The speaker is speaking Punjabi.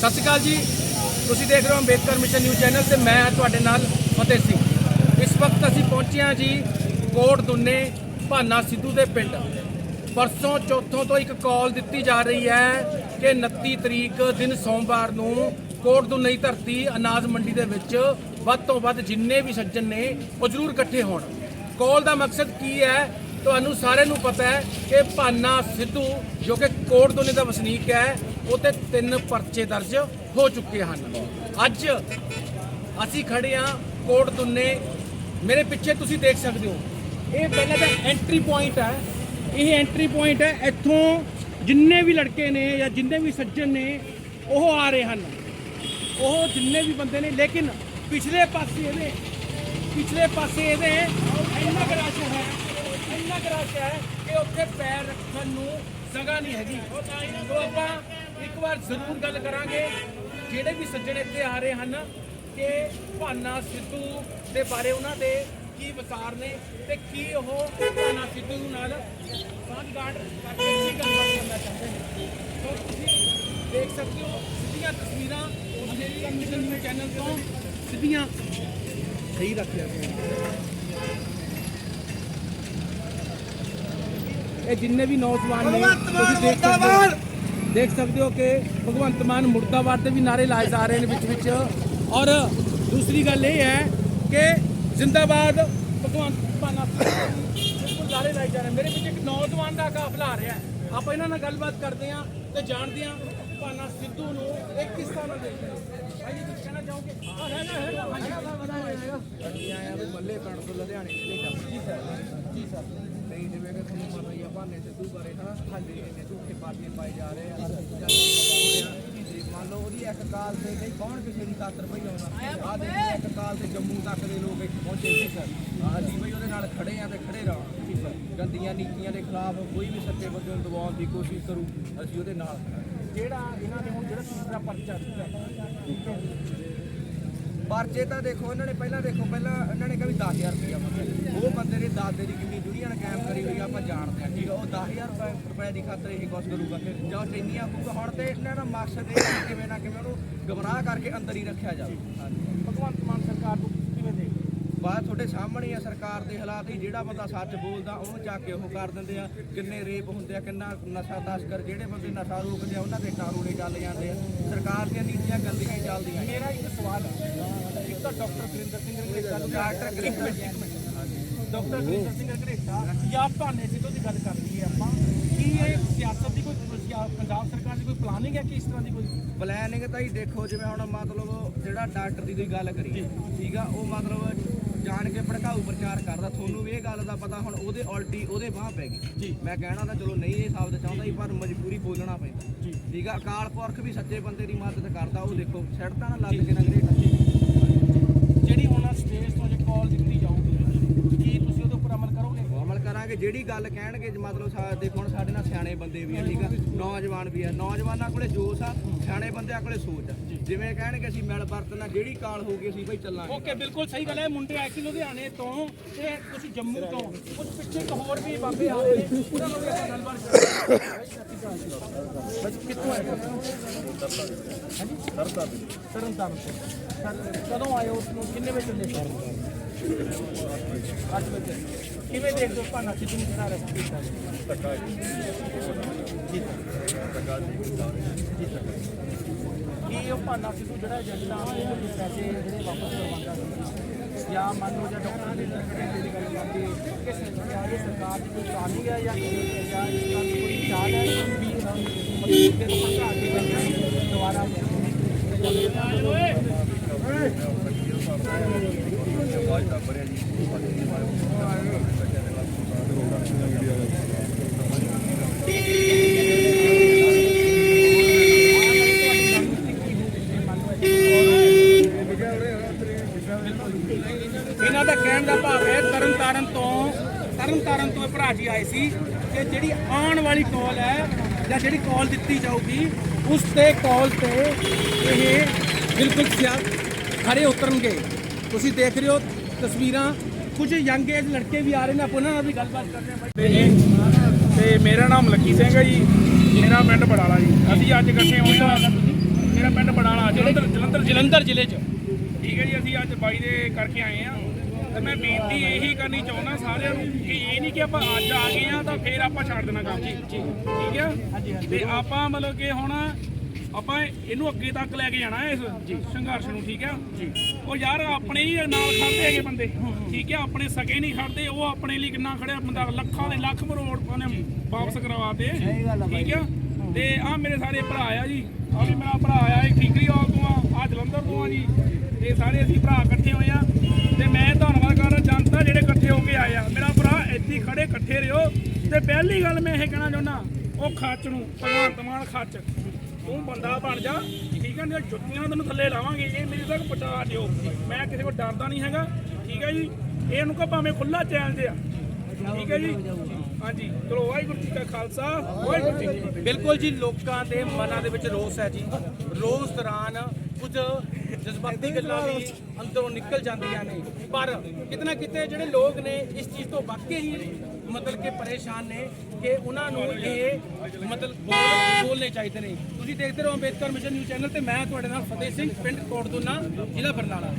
ਸਤਿ ਸ਼੍ਰੀ ਅਕਾਲ ਜੀ। ਤੁਸੀਂ ਦੇਖ ਰਹੇ ਹੋ ਅੰਬੇਦਕਰ ਮਿਸ਼ਨ ਨਿਊਜ਼ ਚੈਨਲ ਤੇ ਮੈਂ ਤੁਹਾਡੇ ਨਾਲ ਫਤਿਹ ਸਿੰਘ। ਇਸ ਵਕਤ ਅਸੀਂ ਪਹੁੰਚੇ ਹਾਂ ਜੀ ਕੋਟ ਦੁੰਨੇ ਭਾਨਾ ਸਿੱਧੂ ਦੇ ਪਿੰਡ। ਪਰਸੋਂ ਚੌਥੋਂ ਤੋਂ ਇੱਕ ਕਾਲ ਦਿੱਤੀ ਜਾ ਰਹੀ ਹੈ ਕਿ 29 ਤਰੀਕ ਦਿਨ ਸੋਮਵਾਰ ਨੂੰ ਕੋਟ ਦੁੰਨੇ ਦੀ ਧਰਤੀ ਅਨਾਜ ਮੰਡੀ ਦੇ ਵਿੱਚ ਵੱਧ ਤੋਂ ਵੱਧ ਜਿੰਨੇ ਵੀ ਸੱਜਣ ਨੇ ਉਹ ਜ਼ਰੂਰ ਇਕੱਠੇ ਹੋਣ। ਕਾਲ ਦਾ ਮਕਸਦ ਕੀ ਹੈ? ਤੁਹਾਨੂੰ ਸਾਰਿਆਂ ਨੂੰ ਪਤਾ ਹੈ ਕਿ ਭਾਨਾ ਸਿੱਧੂ ਜੋ ਕਿ ਕੋਟ ਦੁਨੇ ਦਾ ਵਸਨੀਕ ਹੈ ਉਹ ਤੇ ਤਿੰਨ ਪਰਚੇ ਦਰਜ ਹੋ ਚੁੱਕੇ ਹਨ। ਅੱਜ ਅਸੀਂ ਖੜੇ ਹਾਂ ਕੋਟ ਦੁਨੇ। ਮੇਰੇ ਪਿੱਛੇ ਤੁਸੀਂ ਦੇਖ ਸਕਦੇ ਹੋ। ਇਹ ਪਹਿਲਾਂ ਤਾਂ ਐਂਟਰੀ ਪੁਆਇੰਟ ਹੈ। ਇਹ ਐਂਟਰੀ ਪੁਆਇੰਟ ਹੈ। ਇੱਥੋਂ ਜਿੰਨੇ ਵੀ ਲੜਕੇ ਨੇ ਜਾਂ ਜਿੰਨੇ ਵੀ ਸੱਜਣ ਨੇ, ਉਹ ਆ ਰਹੇ ਹਨ। ਉਹ ਜਿੰਨੇ ਵੀ ਬੰਦੇ ਨੇ, ਲੇਕਿਨ ਪਿਛਲੇ ਪਾਸੇ ਇਹਦੇ, ਪਿਛਲੇ ਪਾਸੇ ਇਹਦੇ ਇੰਨਾ ਕੁ ਰਸ਼ ਹੈ, ਇੰਨਾ ਕੁ ਰਸ਼ ਹੈ ਕਿ ਉੱਥੇ ਪੈਰ ਰੱਖਣ ਨੂੰ ਜਗ੍ਹਾ ਨਹੀਂ ਹੈਗੀ। ਸੋ ਆਪਾਂ ਇੱਕ ਵਾਰ ਜ਼ਰੂਰ ਗੱਲ ਕਰਾਂਗੇ। ਜਿਹੜੇ ਵੀ ਸੱਜਣ ਇੱਥੇ ਆ ਰਹੇ ਹਨ ਕਿ ਭਾਨਾ ਸਿੱਧੂ ਦੇ ਬਾਰੇ ਉਹਨਾਂ ਦੇ ਕੀ ਵਿਚਾਰ ਨੇ ਤੇ ਕੀ ਉਹ ਭਾਨਾ ਸਿੱਧੂ ਨਾਲ ਸਾਂਝਗਾਂਠ ਕਰਕੇ ਕੀ ਗੱਲਬਾਤ ਕਰਨਾ ਚਾਹੁੰਦੇ ਨੇ। ਸੋ ਤੁਸੀਂ ਦੇਖ ਸਕਦੇ ਹੋ ਸਿੱਧੀਆਂ ਤਸਵੀਰਾਂ ਜਿਹੜੀ ਕਮਿਸ਼ਨ ਚੈਨਲ ਤੋਂ ਸਿੱਧੀਆਂ ਸਹੀ ਰੱਖਿਆ ਇਹ ਜਿੰਨੇ ਵੀ ਨੌਜਵਾਨ ਨੇ, ਤੁਸੀਂ ਦੇਖ ਸਕਦੇ ਹੋ ਦੇਖ ਸਕਦੇ ਹੋ ਕਿ ਭਗਵੰਤ ਮਾਨ ਮੁਰਦਾਬਾਦ ਦੇ ਵੀ ਨਾਰੇ ਲਾਏ ਜਾ ਰਹੇ ਨੇ ਵਿੱਚ ਵਿੱਚ। ਔਰ ਦੂਸਰੀ ਗੱਲ ਇਹ ਹੈ ਕਿ ਜ਼ਿੰਦਾਬਾਦ ਭਗਵੰਤ ਮਾਨ ਬਿਲਕੁਲ ਨਾਰੇ ਲਾਏ ਜਾ ਰਹੇ ਮੇਰੇ ਵਿੱਚ ਇੱਕ ਨੌਜਵਾਨ ਦਾ ਕਾਫਲਾ ਆ ਰਿਹਾ ਹੈ। ਆਪਾਂ ਇਹਨਾਂ ਨਾਲ ਗੱਲਬਾਤ ਕਰਦੇ ਹਾਂ ਤੇ ਜਾਣਦੇ ਹਾਂ ਭਾਨਾ ਸਿੱਧੂ ਨੂੰ ਇਹ ਕਿਸ ਤਰ੍ਹਾਂ ਦੇਖਦੇ ਭਾਈ ਜੀ ਕਹਿਣਾ ਚਾਹੋਗੇ? ਹਾਂ ਹੈਗਾ ਹੈਗਾ ਹਾਂਜੀ। ਆਇਆ ਮੱਲੇ ਪਿੰਡ ਤੋਂ ਲੁਧਿਆਣੇ ਜ਼ਿਲ੍ਹੇ ਦਾ ਜੀ ਸਰ। ਜੀ ਸਰ। ਭਾਨੇ ਸਿੱਧੂ ਬਾਰੇ ਹਨਾ? ਹਾਂਜੀ। ਇਹਨੇ ਝੂਠੇ ਪਾਰਟੀਆਂ ਪਾਏ ਜਾ ਰਹੇ ਆ ਤੇ ਮੰਨ ਲਓ ਉਹਦੀ ਇੱਕ ਕਾਲ ਤੇ ਨਹੀਂ ਕੌਣ ਕਿਸੇ ਦੀ ਖਾਤਰ ਭਈ ਆਉਂਦਾ ਆ ਦੇਖੋ ਇੱਕ ਕਾਲ ਤੇ ਜੰਮੂ ਤੱਕ ਦੇ ਲੋਕ ਇੱਥੇ ਪਹੁੰਚੇ ਸੀ ਸਰ। ਅਸੀਂ ਬਈ ਉਹਦੇ ਨਾਲ ਖੜੇ ਆ ਤੇ ਖੜੇ ਰਹਾਂ ਗੰਦੀਆਂ ਨੀਤੀਆਂ ਦੇ ਖਿਲਾਫ ਕੋਈ ਵੀ ਸੱਚੇ ਬੰਦੇ ਨੂੰ ਦਬਾਉਣ ਦੀ ਕੋਸ਼ਿਸ਼ ਕਰੂ ਅਸੀਂ ਉਹਦੇ ਨਾਲ। ਜਿਹੜਾ ਇਹਨਾਂ ਨੇ ਹੁਣ ਜਿਹੜਾ ਤੀਸਰਾ ਪਰਚਾ ਦਿੱਤਾ ਪਰਚੇ ਤਾਂ ਦੇਖੋ, ਇਹਨਾਂ ਨੇ ਪਹਿਲਾਂ ਦੇਖੋ, ਪਹਿਲਾਂ ਇਹਨਾਂ ਨੇ ਕਿਹਾ ਵੀ 10000 ਰੁਪਇਆ ਮੰਗਿਆ। ਉਹ ਬੰਦੇ ਨੇ ਦਾਦੇ ਦੀ ਕਿੰਨੀ ਜੁੜੀਆਂ ਕਾਇਮ ਕਰੀ ਹੋਈ ਆ, ਆਪਾਂ ਜਾਣਦੇ ਆ। ਠੀਕ ਆ, ਉਹ 10000 ਰੁਪਏ ਰੁਪਏ ਦੀ ਖਾਤਰ ਇਹ ਕੁਛ ਕਰੂਗਾ ਜਾਂ ਚੈਨੀਆਂ ਆਖੂਗਾ ਹੁਣ ਤੇ ਇਹਨਾਂ ਦਾ ਮਕਸਦ ਇਹ ਹੈ ਕਿਵੇਂ ਨਾ ਕਿਵੇਂ ਉਹਨੂੰ ਗਮਰਾਹ ਕਰਕੇ ਅੰਦਰ ਹੀ ਰੱਖਿਆ ਜਾਵੇ। ਭਗਵੰਤ ਮਾਨ ਸਰਕਾਰ ਨੂੰ ਬਾਅਦ ਤੁਹਾਡੇ ਸਾਹਮਣੇ ਆ ਸਰਕਾਰ ਦੇ ਹਾਲਾਤ ਹੀ ਜਿਹੜਾ ਬੰਦਾ ਸੱਚ ਬੋਲਦਾ ਉਹਨੂੰ ਚੱਕ ਕੇ ਉਹ ਕਰ ਦਿੰਦੇ ਆ। ਕਿੰਨੇ ਰੇਪ ਹੁੰਦੇ ਆ ਕਿੰਨਾ ਨਸ਼ਾ ਤਸਕਰ ਜਿਹੜੇ ਬੰਦੇ ਨਸ਼ਾ ਰੋਕਦੇ ਆ ਉਹਨਾਂ ਦੇ ਕਾਨੂੰਨੇ ਚੱਲ ਜਾਂਦੇ ਆ। ਸਰਕਾਰ ਦੀਆਂ ਨੀਤੀਆਂ ਗੰਦੀਆਂ ਹੀ ਚੱਲਦੀਆਂ। ਮੇਰਾ ਇੱਕ ਸਵਾਲ ਹੈ। ਇੱਕ ਤਾਂ ਡਾਕਟਰ ਗੁਰਿੰਦਰ ਸਿੰਘ ਨੂੰ ਡਾਕਟਰ ਗੁਰਿੰਦਰ ਸਿੰਘ ਡਾਕਟਰ ਗੁਰਿੰਦਰ ਸਿੰਘ ਰਘੜੇਟਾ ਜਾਂ ਭਾਨੇ ਸਿੱਧੂ ਦੀ ਗੱਲ ਕਰ ਲਈਏ ਆਪਾਂ। ਕੀ ਇਹ ਸਿਆਸਤ ਦੀ ਕੋਈ ਪੰਜਾਬ ਸਰਕਾਰ ਦੀ ਕੋਈ ਪਲਾਨਿੰਗ ਹੈ ਕਿ ਇਸ ਤਰ੍ਹਾਂ ਦੀ ਕੋਈ? ਪਲੈਨਿੰਗ ਤਾਂ ਹੀ ਦੇਖੋ ਜਿਵੇਂ ਹੁਣ ਮਤਲਬ ਜਿਹੜਾ ਡਾਕਟਰ ਦੀ ਤੁਸੀਂ ਗੱਲ ਕਰੀ ਠੀਕ ਆ ਉਹ ਮਤਲਬ ਜਾਣ ਕੇ ਭੜਕਾਊ ਪ੍ਰਚਾਰ ਕਰਦਾ ਤੁਹਾਨੂੰ ਵੀ ਇਹ ਗੱਲ ਦਾ ਪਤਾ ਹੁਣ ਉਹਦੇ ਉਲਟੀ ਉਹਦੇ ਬਾਹ ਪੈ ਗਈ। ਮੈਂ ਕਹਿਣਾ ਤਾਂ ਚਲੋ ਨਹੀਂ ਇਹ ਸ਼ਬਦ ਚਾਹੁੰਦਾ ਸੀ ਪਰ ਮਜਬੂਰੀ ਬੋਲਣਾ ਪੈਂਦਾ। ਠੀਕ ਆ ਅਕਾਲ ਪੁਰਖ ਵੀ ਸੱਚੇ ਬੰਦੇ ਦੀ ਮਦਦ ਕਰਦਾ ਉਹ ਦੇਖੋ ਛੱਡਦਾ ਨਾ ਲੱਗ ਕੇ ਨਾ ਗਰੇਟਾ ਜਿਹੜੀ ਹੁਣ ਸਟੇਜ ਤੋਂ ਜੇ ਕਾਲ ਦਿੱਤੀ ਜਾਊਗੀ ਕੀ ਤੁਸੀਂ ਉਹਦੇ ਉੱਪਰ ਅਮਲ ਕਰੋਗੇ ਅਮਲ ਕਰਾਂਗੇ ਜੇ ਮਤਲਬ ਸਾ- ਦੇਖੋ ਹੁਣ ਸਾਡੇ ਨਾਲ ਸਿਆਣੇ ਬੰਦੇ ਵੀ ਆ ਠੀਕ ਆ? ਨੌਜਵਾਨ ਵੀ ਆ। ਨੌਜਵਾਨਾਂ ਕੋਲੇ ਜੋਸ਼ ਆ ਸਿਆਣੇ ਬੰਦਿਆਂ ਕੋਲੇ ਸੋਚ ਆ। ਜਿਵੇਂ ਕਹਿਣਗੇ ਅਸੀਂ ਮਿਲ ਵਰਤਣਾ ਜਿਹੜੀ ਕਾਲ ਹੋਊਗੀ ਅਸੀਂ ਬਈ ਚੱਲਾਂਗੇ। ਓਕੇ ਬਿਲਕੁਲ ਸਹੀ ਗੱਲ ਹੈ। ਮੁੰਡੇ ਆਏ ਸੀ ਲੁਧਿਆਣੇ ਤੋਂ ਤੇ ਤੁਸੀਂ ਜੰਮੂ ਤੋਂ ਕੁਝ ਪਿੱਛੇ ਇੱਕ ਹੋਰ ਵੀ ਬਾਬੇ ਆ ਰਹੇ ਨੇ ਉਹਨਾਂ ਨਾਲ ਵੀ ਆਪਾਂ ਗੱਲਬਾਤ ਕਰਾਂਗੇ। ਬਸ ਕਿੱਥੋਂ ਆਏ ਹਾਂਜੀ ਤਰਨਤਾਰਨ ਤਰਨਤਾਰਨ ਤੋਂ। ਸਰ ਕਦੋਂ ਆਏ ਹੋ? ਕਿੰਨੇ ਵਜੇ ਚੱਲੇ ਸਰ 8 ਵਜੇ। ਕਿਵੇਂ ਦੇਖਦੇ ਹੋ ਭਾਨਾ ਸਿੱਧੂ ਨੂੰ ਕਿਹੜਾ ਰਸਤਾ ਕੀਤਾ ਜੀ ਜੀ ਸਰ ਜੀ ਕੀ ਉਹ ਭਾਨਾ ਸਿੱਧੂ ਜਿਹੜਾ ਏਜੰਡਾ ਉਹ ਪੈਸੇ ਜਿਹੜੇ ਵਾਪਸ ਕਰਵਾਉਂਦਾ ਜਾਂ ਮੰਨ ਲਓ ਜਾਂ ਡਾਕਟਰ ਦੇ ਨਾਲ ਦੀ ਗੱਲ ਕਰਦੇ ਕਿ ਸਰਕਾਰ ਦੀ ਕੋਈ ਕਾਲੀ ਹੈ ਜਾਂ ਜਾਂ ਇਸ ਤਰ੍ਹਾਂ ਕੋਈ ਚਾਲ ਹੈ ਵੀ ਮਤਲਬ ਦੇ ਪੱਕਾ ਕੇ ਬੰਦੇ ਦੁਬਾਰਾ ਇਹਨਾਂ ਦਾ ਕਹਿਣ ਦਾ ਭਾਵ ਹੈ ਤਰਨ ਤਾਰਨ ਤੋਂ ਤਰਨ ਤਾਰਨ ਤੋਂ ਭਰਾ ਜੀ ਆਏ ਸੀ ਕਿ ਜਿਹੜੀ ਆਉਣ ਵਾਲੀ ਕਾਲ ਹੈ ਜਾਂ ਜਿਹੜੀ ਕਾਲ ਦਿੱਤੀ ਜਾਊਗੀ ਉਸ ਤੇ ਕਾਲ ਤੇ ਇਹ ਬਿਲਕੁਲ ਖੜੇ ਉਤਰਨਗੇ। ਤੁਸੀਂ ਦੇਖ ਰਹੇ ਹੋ ਤਸਵੀਰਾਂ ਕੁਝ ਯੰਗ ਏਜ ਲੜਕੇ ਵੀ ਆ ਰਹੇ ਨੇ ਆਪਾਂ ਉਹਨਾਂ ਨਾਲ ਵੀ ਗੱਲਬਾਤ ਕਰਦੇ ਹਾਂ ਬਾਈ। ਤੇ ਮੇਰਾ ਨਾਮ ਲੱਕੀ ਸਿੰਘ ਹੈ ਜੀ ਮੇਰਾ ਪਿੰਡ ਬੜਾਲਾ ਜੀ। ਅਸੀਂ ਅੱਜ ਇਕੱਠੇ ਹੋਏ ਹਾਂ। ਮੇਰਾ ਪਿੰਡ ਬੜਾਲਾ ਜਲੰਧਰ ਜਲੰਧਰ ਜ਼ਿਲ੍ਹੇ 'ਚ। ਠੀਕ ਹੈ ਜੀ ਅਸੀਂ ਅੱਜ ਬਾਈ ਦੇ ਕਰਕੇ ਆਏ ਆ ਤੇ ਮੈਂ ਬੇਨਤੀ ਇਹੀ ਕਰਨੀ ਚਾਹੁੰਦਾ ਸਾਰਿਆਂ ਨੂੰ ਕਿ ਇਹ ਨਹੀਂ ਕਿ ਆਪਾਂ ਅੱਜ ਆ ਗਏ ਆ ਤਾਂ ਫੇਰ ਆਪਾਂ ਛੱਡ ਦੇਣਾ ਕੰਮ। ਜੀ ਠੀਕ ਹੈ ਤੇ ਆਪਾਂ ਮਤਲਬ ਕਿ ਹੁਣ ਆਪਾਂ ਇਹਨੂੰ ਅੱਗੇ ਤੱਕ ਲੈ ਕੇ ਜਾਣਾ ਇਸ ਸੰਘਰਸ਼ ਨੂੰ ਠੀਕ ਹੈ ਉਹ ਯਾਰ ਆਪਣੇ ਹੀ ਨਾਲ ਖੜਦੇ ਹੈਗੇ ਬੰਦੇ। ਠੀਕ ਹੈ ਆਪਣੇ ਸਕੇ ਨਹੀਂ ਖੜਦੇ ਉਹ ਆਪਣੇ ਲਈ ਕਿੰਨਾ ਖੜਿਆ ਬੰਦਾ? ਲੱਖਾਂ ਦੇ ਲੱਖ ਕਰੋੜ ਉਹਨੇ ਵਾਪਸ ਕਰਵਾਤੇ ਠੀਕ ਹੈ। ਤੇ ਆ ਮੇਰੇ ਸਾਰੇ ਭਰਾ ਆ ਜੀ। ਆ ਵੀ ਮੇਰਾ ਭਰਾ ਆ ਇਹ ਠੀਕਰੀ ਵਾਲ ਤੋਂ ਆ ਆ ਜਲੰਧਰ ਤੋਂ ਆ ਜੀ ਇਹ ਸਾਰੇ ਅਸੀਂ ਭਰਾ ਇਕੱਠੇ ਹੋਏ ਆ ਤੇ ਮੈਂ ਧੰਨਵਾਦ ਕਰਦਾ ਜਨਤਾ ਜਿਹੜੇ ਇਕੱਠੇ ਹੋ ਕੇ ਆਏ ਆ ਮੇਰਾ ਭਰਾ ਇੱਥੇ ਹੀ ਖੜੇ ਇਕੱਠੇ ਰਿਓ ਤੇ ਪਹਿਲੀ ਗੱਲ ਮੈਂ ਇਹ ਕਹਿਣਾ ਚਾਹੁੰਦਾ, ਉਹ ਖੱਚ ਨੂੰ ਭਗਵੰਤ ਮਾਨ ਖੱਚ ਤੂੰ ਬੰਦਾ ਬਣ ਜਾ, ਠੀਕ ਹੈ, ਨਹੀਂ ਜੁੱਤੀਆਂ ਤੈਨੂੰ ਥੱਲੇ ਲਾਵਾਂਗੇ, ਇਹ ਮੇਰੇ ਤੱਕ ਪਹੁੰਚਾ ਦਿਓ। ਮੈਂ ਕਿਸੇ ਕੋਲ ਡਰਦਾ ਨਹੀਂ ਹੈਗਾ, ਠੀਕ ਹੈ ਜੀ? ਇਹਨੂੰ ਕੋ ਭਾਵੇਂ ਖੁੱਲਾ ਚੈਲੰਜ ਆ ਠੀਕ ਹੈ ਜੀ? ਹਾਂਜੀ, ਚਲੋ, ਵਾਹਿਗੁਰੂ ਜੀ ਕਾ ਖਾਲਸਾ, ਵਾਹਿਗੁਰੂ ਜੀ ਬਿਲਕੁਲ ਜੀ, ਲੋਕਾਂ ਦੇ ਮਨਾਂ ਦੇ ਵਿੱਚ ਰੋਸ ਹੈ ਜੀ। ਰੋਸ ਦੌਰਾਨ ਕੁਝ ਜਜ਼ਬਾਤੀ ਗੱਲਾਂ ਵੀ ਅੰਦਰੋਂ ਨਿਕਲ ਜਾਂਦੀਆਂ ਨੇ। ਪਰ ਕਿਤਨਾ ਕਿਤੇ ਜਿਹੜੇ ਲੋਕ ਨੇ ਇਸ ਚੀਜ਼ ਤੋਂ ਵਾਕਈ ਹੀ ਮਤਲਬ ਕਿ ਪਰੇਸ਼ਾਨ ਨੇ ਕਿ ਉਹਨਾਂ ਨੂੰ ਇਹ ਮਤਲਬ ਬੋਲ- ਬੋਲਣੇ ਚਾਹੀਦੇ ਨੇ। ਤੁਸੀਂ ਦੇਖਦੇ ਰਹੋ ਅੰਬੇਦਕਰ ਮਿਸ਼ਨ ਨਿਊਜ਼ ਚੈਨਲ ਤੇ ਮੈਂ ਤੁਹਾਡੇ ਨਾਲ ਫਤਿਹ ਸਿੰਘ ਪਿੰਡ ਕੋਟਦੁਨਾ ਜ਼ਿਲ੍ਹਾ ਬਰਨਾਲਾ।